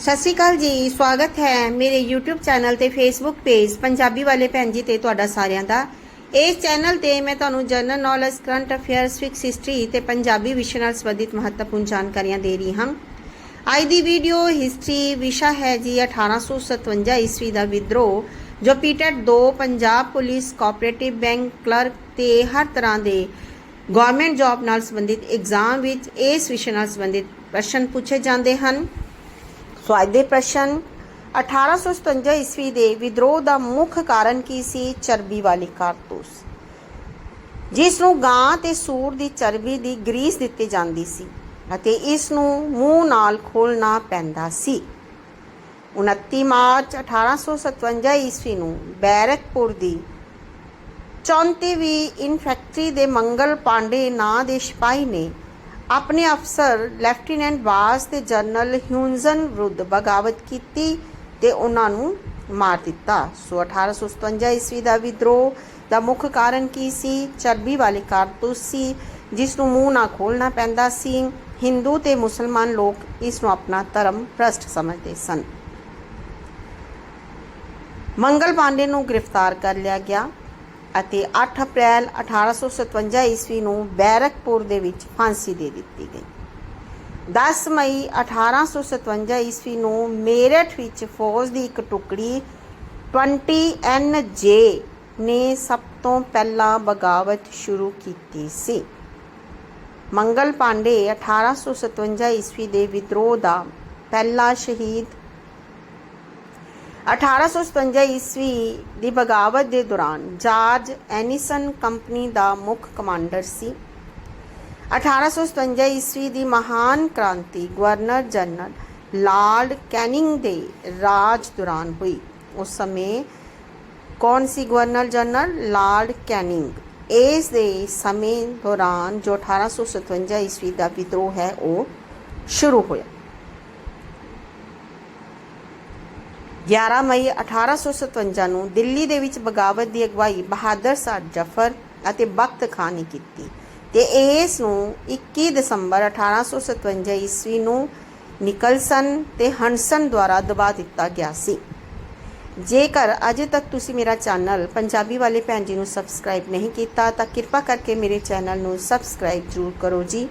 ਸਤਿ ਸ਼੍ਰੀ ਅਕਾਲ ਜੀ, ਸਵਾਗਤ ਹੈ ਮੇਰੇ YouTube ਚੈਨਲ ਤੇ Facebook ਪੇਜ ਪੰਜਾਬੀ ਵਾਲੇ ਭੈਣ ਜੀ ਤੇ ਤੁਹਾਡਾ ਸਾਰਿਆਂ ਦਾ। ਇਸ ਚੈਨਲ ਤੇ ਮੈਂ ਤੁਹਾਨੂੰ general knowledge current affairs fix history ਤੇ ਪੰਜਾਬੀ ਵਿਸ਼ੇ ਨਾਲ ਸੰਬੰਧਿਤ ਮਹੱਤਵਪੂਰਨ ਜਾਣਕਾਰੀਆਂ ਦੇ ਰਹੀ ਹਾਂ। ਅੱਜ ਦੀ ਵੀਡੀਓ ਹਿਸਟਰੀ ਵਿਸ਼ਾ ਹੈ ਜੀ 1857 ਈਸਵੀ ਦਾ ਵਿਦਰੋਹ, ਜੋ ਪੀਟੈਟ 2 Punjab police cooperative bank clerk ਤੇ ਹਰ ਤਰ੍ਹਾਂ ਦੇ ਗਵਰਨਮੈਂਟ ਜੌਬ ਨਾਲ ਸੰਬੰਧਿਤ ਐਗਜ਼ਾਮ ਵਿੱਚ ਇਸ ਵਿਸ਼ੇ ਨਾਲ ਸੰਬੰਧਿਤ ਪ੍ਰਸ਼ਨ ਪੁੱਛੇ ਜਾਂਦੇ ਹਨ। ਸੋ ਅੱਜ ਦੇ ਪ੍ਰਸ਼ਨ 1857 ਈਸਵੀ ਦੇ ਵਿਦਰੋਹ ਦਾ ਮੁੱਖ ਕਾਰਨ ਕੀ ਸੀ? ਚਰਬੀ ਵਾਲੀ ਕਾਰਤੂਸ। ਜਿਸ ਨੂੰ ਗਾਂ ਤੇ ਸੂਰ ਦੀ ਚਰਬੀ ਦੀ ਗਰੀਸ ਦਿੱਤੀ ਜਾਂਦੀ ਸੀ ਅਤੇ ਇਸ ਨੂੰ ਮੂੰਹ ਨਾਲ ਖੋਲਣਾ ਪੈਂਦਾ ਸੀ। 29 ਮਾਰਚ 1857 ਈਸਵੀ ਨੂੰ ਬੈਰਕਪੁਰ ਦੀ 34ਵੀਂ ਇਨਫੈਕਟਰੀ ਦੇ ਮੰਗਲ ਪਾਂਡੇ ਨਾਂ ਦੇ ਸਿਪਾਹੀ ਨੇ ਆਪਣੇ ਅਫਸਰ ਲੈਫਟੀਨੈਂਟ ਬਾਸ ਤੇ ਜਨਰਲ ਹਿਊਨਜ਼ਨ ਵਿਰੁੱਧ ਬਗਾਵਤ ਕੀਤੀ ਤੇ ਉਹਨਾਂ ਨੂੰ ਮਾਰ ਦਿੱਤਾ। ਸੋ 1857 ਈਸਵੀ ਦਾ ਵਿਦਰੋਹ ਦਾ ਮੁੱਖ ਕਾਰਨ ਕੀ ਸੀ? ਚਰਬੀ ਵਾਲੇ ਕਾਰਤੂਸ ਸੀ, ਜਿਸ ਨੂੰ ਮੂੰਹ ਨਾ ਖੋਲਣਾ ਪੈਂਦਾ ਸੀ। ਹਿੰਦੂ ਤੇ ਮੁਸਲਮਾਨ ਲੋਕ ਇਸ ਨੂੰ ਆਪਣਾ ਧਰਮ ਭ੍ਰਸ਼ਟ ਸਮਝਦੇ ਸਨ। ਮੰਗਲ ਪਾਂਡੇ ਨੂੰ ਗ੍ਰਿਫਤਾਰ ਕਰ ਲਿਆ ਗਿਆ। ਅਤੇ 8 ਅਪ੍ਰੈਲ 1857 ਈਸਵੀ ਨੂੰ ਬੈਰਕਪੁਰ ਦੇ ਵਿੱਚ ਫਾਂਸੀ ਦੇ ਦਿੱਤੀ ਗਈ। 10 ਮਈ 1857 ਈਸਵੀ ਨੂੰ ਮੇਰਠ ਵਿੱਚ ਫੌਜ ਦੀ ਇੱਕ ਟੁਕੜੀ 20 ਜੇ ਨੇ ਸਭ ਤੋਂ ਪਹਿਲਾਂ ਬਗਾਵਤ ਸ਼ੁਰੂ ਕੀਤੀ ਸੀ। ਮੰਗਲ ਪਾਂਡੇ 1857 ਈਸਵੀ ਦੇ ਵਿਦਰੋਹ ਦਾ ਪਹਿਲਾ ਸ਼ਹੀਦ 1857 ਈਸਵੀ ਦੀ ਬਗਾਵਤ ਦੇ ਦੌਰਾਨ ਜਾਰਜ ਐਨੀਸਨ ਕੰਪਨੀ ਦਾ ਮੁੱਖ ਕਮਾਂਡਰ ਸੀ। 1857 ਈਸਵੀ ਦੀ ਮਹਾਨ ਕ੍ਰਾਂਤੀ ਗਵਰਨਰ ਜਨਰਲ ਲਾਰਡ ਕੈਨਿੰਗ ਦੇ ਰਾਜ ਦੌਰਾਨ ਹੋਈ। ਉਸ ਸਮੇਂ ਕੌਣ ਸੀ ਗਵਰਨਰ ਜਨਰਲ? Lord Canning. ਇਸ ਦੇ ਸਮੇਂ ਦੌਰਾਨ ਜੋ 1857 ਈਸਵੀ ਦਾ ਵਿਦਰੋਹ ਹੈ, ਉਹ ਸ਼ੁਰੂ ਹੋਇਆ। 11 ਮਈ 1857 ਨੂੰ ਦਿੱਲੀ ਦੇ ਵਿੱਚ ਬਗਾਵਤ ਦੀ ਅਗਵਾਈ ਬਹਾਦਰ ਸ਼ਾਹ ਜਫਰ ਅਤੇ ਬਖਤ ਖਾਨ ਨੇ ਕੀਤੀ ਤੇ ਇਸ ਨੂੰ 21 ਦਸੰਬਰ 1857 ਈਸਵੀ ਨੂੰ ਨਿਕਲਸਨ ਤੇ ਹੰਸਨ ਦੁਆਰਾ ਦਬਾ ਦਿੱਤਾ ਗਿਆ ਸੀ। ਜੇਕਰ ਅਜੇ ਤੱਕ ਤੁਸੀਂ ਮੇਰਾ ਚੈਨਲ ਪੰਜਾਬੀ ਵਾਲੇ ਭੈਣ ਜੀ ਨੂੰ ਸਬਸਕ੍ਰਾਈਬ ਨਹੀਂ ਕੀਤਾ ਤਾਂ ਕਿਰਪਾ ਕਰਕੇ ਮੇਰੇ ਚੈਨਲ ਨੂੰ ਸਬਸਕ੍ਰਾਈਬ ਜ਼ਰੂਰ ਕਰੋ ਜੀ।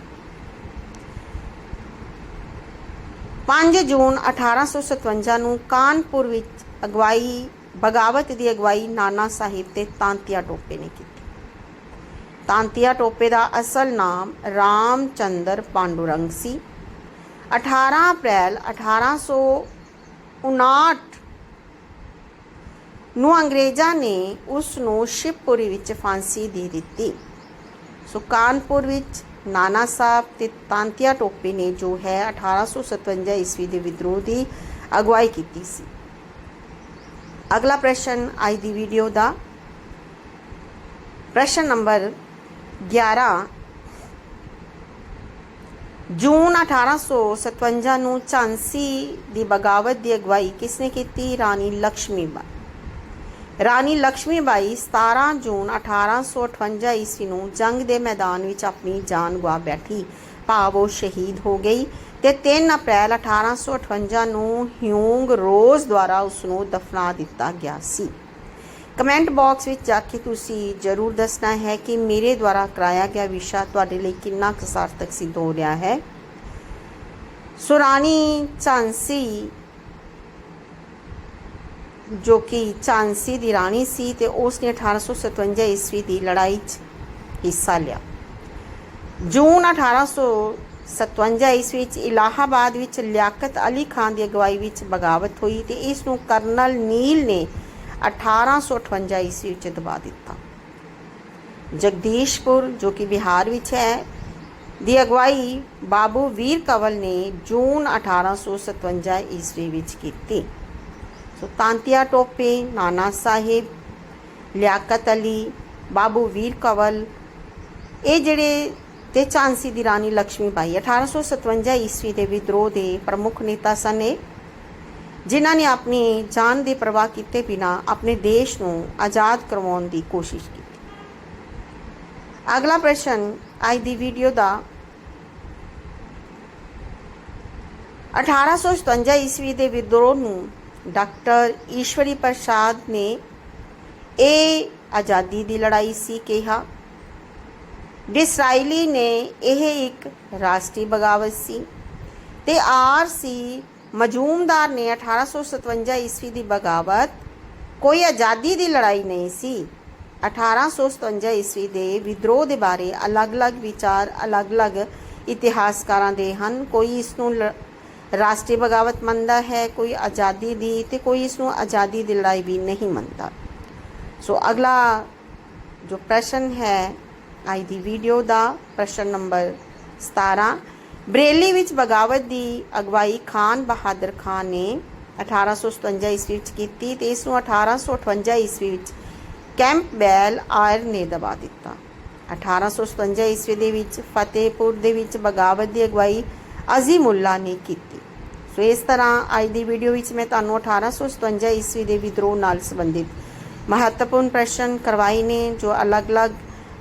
5 ਜੂਨ 1857 ਨੂੰ ਕਾਨਪੁਰ ਵਿੱਚ ਅਗਵਾਈ, ਬਗਾਵਤ ਦੀ ਅਗਵਾਈ ਨਾਨਾ ਸਾਹਿਬ ਤੇ ਤਾਂਤੀਆ ਟੋਪੇ ਨੇ ਕੀਤੀ। ਤਾਂਤੀਆ ਟੋਪੇ ਦਾ ਅਸਲ ਨਾਮ ਰਾਮਚੰਦਰ ਪਾਂਡੁਰੰਗ ਸੀ। 18 ਅਪ੍ਰੈਲ 1859 ਨੂੰ ਅੰਗਰੇਜ਼ਾਂ ਨੇ ਉਸ ਨੂੰ ਸ਼ਿਵਪੁਰੀ ਵਿੱਚ ਫਾਂਸੀ ਦੇ ਦਿੱਤੀ। ਸੋ ਕਾਨਪੁਰ ਵਿੱਚ ਨਾਨਾ ਸਾਹਿਬ ਤੇ ਤਾਂਤੀਆ ਟੋਪੇ ਨੇ ਜੋ ਹੈ 1857 ਈਸਵੀ ਦੇ ਵਿਦਰੋਹ ਦੀ ਅਗਵਾਈ ਕੀਤੀ ਸੀ। ਅਗਲਾ ਪ੍ਰਸ਼ਨ ਅੱਜ ਦੀ ਵੀਡੀਓ ਦਾ ਪ੍ਰਸ਼ਨ ਨੰਬਰ 11 ਜੂਨ 1857 ਨੂੰ ਝਾਂਸੀ ਦੀ ਬਗਾਵਤ ਦੀ ਅਗਵਾਈ ਕਿਸਨੇ ਕੀਤੀ? ਰਾਣੀ ਲక్ష్ਮੀਬਾਈ ਰਾਣੀ ਲక్ష్ਮੀਬਾਈ 17 ਜੂਨ 1858 ਈਸਵੀ ਨੂੰ ਜੰਗ ਦੇ ਮੈਦਾਨ ਵਿੱਚ ਆਪਣੀ ਜਾਨ ਗਵਾ ਬੈਠੀ। ਭਾਵ ਉਹ ਸ਼ਹੀਦ ਹੋ ਗਈ ਤੇ 3 ਅਪ੍ਰੈਲ 1858 ਨੂੰ ਹਿਊਂਗ ਰੋਜ਼ ਦੁਆਰਾ ਉਸ ਨੂੰ ਦਫਨਾ ਦਿੱਤਾ ਗਿਆ ਸੀ। ਕਮੈਂਟ ਬਾਕਸ ਵਿੱਚ ਜਾ ਕੇ ਤੁਸੀਂ ਜ਼ਰੂਰ ਦੱਸਣਾ ਹੈ ਕਿ ਮੇਰੇ ਦੁਆਰਾ ਕਰਾਇਆ ਗਿਆ ਵਿਸ਼ਾ ਤੁਹਾਡੇ ਲਈ ਕਿੰਨਾ ਕੁ ਸਾਰਥਕ ਸਿੱਧ ਹੋ ਰਿਹਾ ਹੈ। ਸੁਰਾਣੀ ਝਾਂਸੀ ਜੋ ਕਿ ਝਾਂਸੀ ਦੀ ਰਾਣੀ ਸੀ ਤੇ ਉਸ ਨੇ 1857 ਈਸਵੀ ਦੀ ਲੜਾਈ 'ਚ ਹਿੱਸਾ ਲਿਆ। ਜੂਨ 1857 ਈਸਵੀ ਵਿੱਚ ਇਲਾਹਾਬਾਦ ਵਿੱਚ ਲਿਆਕਤ ਅਲੀ ਖਾਨ ਦੀ ਅਗਵਾਈ ਵਿੱਚ ਬਗਾਵਤ ਹੋਈ ਤੇ ਇਸ ਨੂੰ ਕਰਨਲ ਨੀਲ ਨੇ 1858 ਈਸਵੀ ਵਿੱਚ ਦਬਾ ਦਿੱਤਾ। ਜਗਦੀਸ਼ਪੁਰ, ਜੋ ਕਿ ਬਿਹਾਰ ਵਿੱਚ ਹੈ, ਦੀ ਅਗਵਾਈ ਬਾਬੂ ਵੀਰ ਕਵਲ ਨੇ ਜੂਨ 1857 ਈਸਵੀ ਵਿੱਚ ਕੀਤੀ। ਸੋ ਤਾਂਤੀਆ ਟੋਪੇ ਨਾਨਾ ਸਾਹਿਬ ਲਿਆਕਤ ਅਲੀ ਬਾਬੂ ਵੀਰ ਕਵਲ ਇਹ ਜਿਹੜੇ ਤੇ ਝਾਂਸੀ ਦੀ ਰਾਣੀ ਲక్ష్ਮੀ ਬਾਈ 1857 ਈਸਵੀ ਦੇ ਵਿਦਰੋਹ ਦੇ ਪ੍ਰਮੁੱਖ ਨੇਤਾ ਸਨ ਇਹ ਜਿਨ੍ਹਾਂ ਨੇ ਆਪਣੀ ਜਾਨ ਦੀ ਪਰਵਾਹ ਕੀਤੇ ਬਿਨਾ ਆਪਣੇ ਦੇਸ਼ ਨੂੰ ਆਜ਼ਾਦ ਕਰਵਾਉਣ ਦੀ ਕੋਸ਼ਿਸ਼ ਕੀਤੀ ਅਗਲਾ ਪ੍ਰਸ਼ਨ ਅੱਜ ਦੀ ਵੀਡੀਓ ਦਾ 1857 ਈਸਵੀ ਦੇ ਵਿਦਰੋਹ ਨੂੰ ਡਾਕਟਰ ਈਸ਼ਵਰੀ ਪ੍ਰਸਾਦ ਨੇ ਇਹ ਆਜ਼ਾਦੀ ਦੀ ਲੜਾਈ ਸੀ ਕਿਹਾ। ਡਿਸਰਾਈਲੀ ਨੇ ਇਹ ਇੱਕ ਰਾਸ਼ਟਰੀ ਬਗਾਵਤ ਸੀ ਤੇ ਆਰ ਸੀ ਮਜੂਮਦਾਰ ਨੇ 1857 ਈਸਵੀ ਦੀ ਬਗਾਵਤ ਕੋਈ ਆਜ਼ਾਦੀ ਦੀ ਲੜਾਈ ਨਹੀਂ ਸੀ। 1857 ਈਸਵੀ ਦੇ ਵਿਦਰੋਹ ਦੇ ਬਾਰੇ ਅਲੱਗ-ਅਲੱਗ ਵਿਚਾਰ ਅਲੱਗ-ਅਲੱਗ ਇਤਿਹਾਸਕਾਰਾਂ ਦੇ ਹਨ। ਕੋਈ ਇਸ ਨੂੰ ਰਾਸ਼ਟਰੀ ਬਗਾਵਤ ਮੰਨਦਾ ਹੈ, ਕੋਈ ਆਜ਼ਾਦੀ ਦੀ ਤੇ ਕੋਈ ਇਸ ਨੂੰ ਆਜ਼ਾਦੀ ਦੀ ਲੜਾਈ ਵੀ ਨਹੀਂ ਮੰਨਦਾ। ਸੋ ਅਗਲਾ ਜੋ ਪ੍ਰਸ਼ਨ ਹੈ, ਅੱਜ ਦੀ ਵੀਡੀਓ ਦਾ ਪ੍ਰਸ਼ਨ ਨੰਬਰ 17 ਬਰੇਲੀ ਵਿੱਚ ਬਗਾਵਤ ਦੀ ਅਗਵਾਈ ਖਾਨ ਬਹਾਦਰ ਖਾਨ ਨੇ 1857 ਈਸਵੀ ਵਿੱਚ ਕੀਤੀ ਤੇ ਇਸ ਨੂੰ 1858 ਈਸਵੀ ਵਿੱਚ ਕੈਂਪਬੈਲ ਆਇਰ ਨੇ ਦਬਾ ਦਿੱਤਾ। 1857 ਈਸਵੀ ਦੇ ਵਿੱਚ, ਫਤਿਹਪੁਰ ਦੇ ਵਿੱਚ ਬਗਾਵਤ ਦੀ ਅਗਵਾਈ ਅਜ਼ੀਮੁੱਲਾ ਨੇ ਕੀਤੀ। ਸੋ ਇਸ ਤਰ੍ਹਾਂ ਅੱਜ ਦੀ ਵੀਡੀਓ ਵਿੱਚ ਮੈਂ ਤੁਹਾਨੂੰ 1857 ਈਸਵੀ ਦੇ ਵਿਦਰੋਹ ਨਾਲ ਸੰਬੰਧਿਤ ਮਹੱਤਵਪੂਰਨ ਪ੍ਰਸ਼ਨ ਕਰਵਾਏ ਨੇ, ਜੋ ਅਲੱਗ-ਅਲੱਗ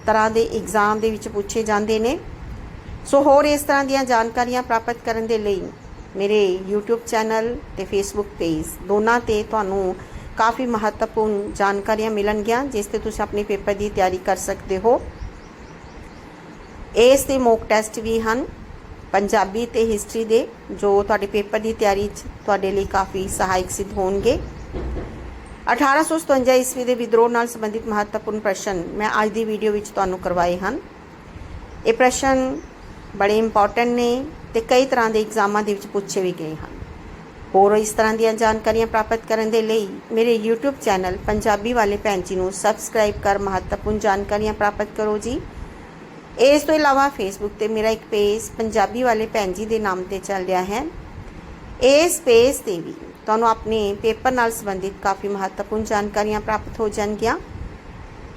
ਤਰ੍ਹਾਂ ਦੇ ਐਗਜ਼ਾਮ ਦੇ ਵਿੱਚ ਪੁੱਛੇ ਜਾਂਦੇ ਨੇ। ਸੋ ਹੋਰ ਇਸ ਤਰ੍ਹਾਂ ਦੀਆਂ ਜਾਣਕਾਰੀਆਂ ਪ੍ਰਾਪਤ ਕਰਨ ਦੇ ਲਈ ਮੇਰੇ YouTube ਚੈਨਲ ਤੇ Facebook ਪੇਜ ਦੋਨਾਂ ਤੇ ਤੁਹਾਨੂੰ ਕਾਫੀ ਮਹੱਤਵਪੂਰਨ ਜਾਣਕਾਰੀਆਂ ਮਿਲਣਗੀਆਂ, ਜਿਸ ਤੇ ਤੁਸੀਂ ਆਪਣੇ ਪੇਪਰ ਦੀ ਤਿਆਰੀ ਕਰ ਸਕਦੇ ਹੋ। ਇਸ ਦੇ ਮੌਕ ਟੈਸਟ ਵੀ ਹਨ। ਪੰਜਾਬੀ ਤੇ ਹਿਸਟਰੀ ਦੇ, ਜੋ ਤੁਹਾਡੇ ਪੇਪਰ ਦੀ ਤਿਆਰੀ 'ਚ ਤੁਹਾਡੇ ਲਈ ਕਾਫੀ ਸਹਾਇਕ ਸਿੱਧ ਹੋਣਗੇ। 1857 ਈਸਵੀ ਦੇ ਵਿਦਰੋਹ ਨਾਲ ਸੰਬੰਧਿਤ ਮਹੱਤਵਪੂਰਨ ਪ੍ਰਸ਼ਨ ਮੈਂ ਅੱਜ ਦੀ ਵੀਡੀਓ ਵਿੱਚ ਤੁਹਾਨੂੰ ਕਰਵਾਏ ਹਨ। ਇਹ ਪ੍ਰਸ਼ਨ ਬੜੇ ਇੰਪੋਰਟੈਂਟ ਨੇ ਤੇ ਕਈ ਤਰ੍ਹਾਂ ਦੇ ਐਗਜ਼ਾਮਾਂ ਦੇ ਵਿੱਚ ਪੁੱਛੇ ਵੀ ਗਏ ਹਨ। ਹੋਰ ਇਸ ਤਰ੍ਹਾਂ ਦੀਆਂ ਜਾਣਕਾਰੀਆਂ ਪ੍ਰਾਪਤ ਕਰਨ ਦੇ ਲਈ ਮੇਰੇ YouTube ਚੈਨਲ ਪੰਜਾਬੀ ਵਾਲੇ ਭੈਣ ਜੀ ਨੂੰ ਸਬਸਕ੍ਰਾਈਬ ਕਰ ਮਹੱਤਵਪੂਰਨ ਜਾਣਕਾਰੀਆਂ ਪ੍ਰਾਪਤ ਕਰੋ ਜੀ। ਇਸ ਤੋਂ ਇਲਾਵਾ ਫੇਸਬੁੱਕ ਤੇ ਮੇਰਾ ਇੱਕ ਪੇਜ ਪੰਜਾਬੀ ਵਾਲੇ ਭੈਣ ਜੀ ਦੇ ਨਾਮ ਤੇ ਚੱਲ ਰਿਹਾ ਹੈ। ਇਸ ਪੇਜ ਤੇ ਵੀ ਤੁਹਾਨੂੰ ਆਪਣੇ ਪੇਪਰ ਨਾਲ ਸੰਬੰਧਿਤ ਕਾਫੀ ਮਹੱਤਵਪੂਰਨ ਜਾਣਕਾਰੀਆਂ ਪ੍ਰਾਪਤ ਹੋ ਜਾਣਗੀਆਂ।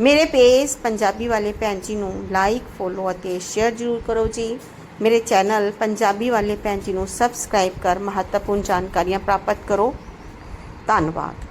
ਮੇਰੇ ਪੇਜ ਪੰਜਾਬੀ ਵਾਲੇ ਭੈਣ ਜੀ ਨੂੰ ਲਾਈਕ ਫੋਲੋ ਅਤੇ ਸ਼ੇਅਰ ਜ਼ਰੂਰ ਕਰੋ ਜੀ। ਮੇਰੇ ਚੈਨਲ ਪੰਜਾਬੀ ਵਾਲੇ ਭੈਣ ਜੀ ਨੂੰ ਸਬਸਕ੍ਰਾਈਬ ਕਰ ਮਹੱਤਵਪੂਰਨ ਜਾਣਕਾਰੀਆਂ ਪ੍ਰਾਪਤ ਕਰੋ। ਧੰਨਵਾਦ।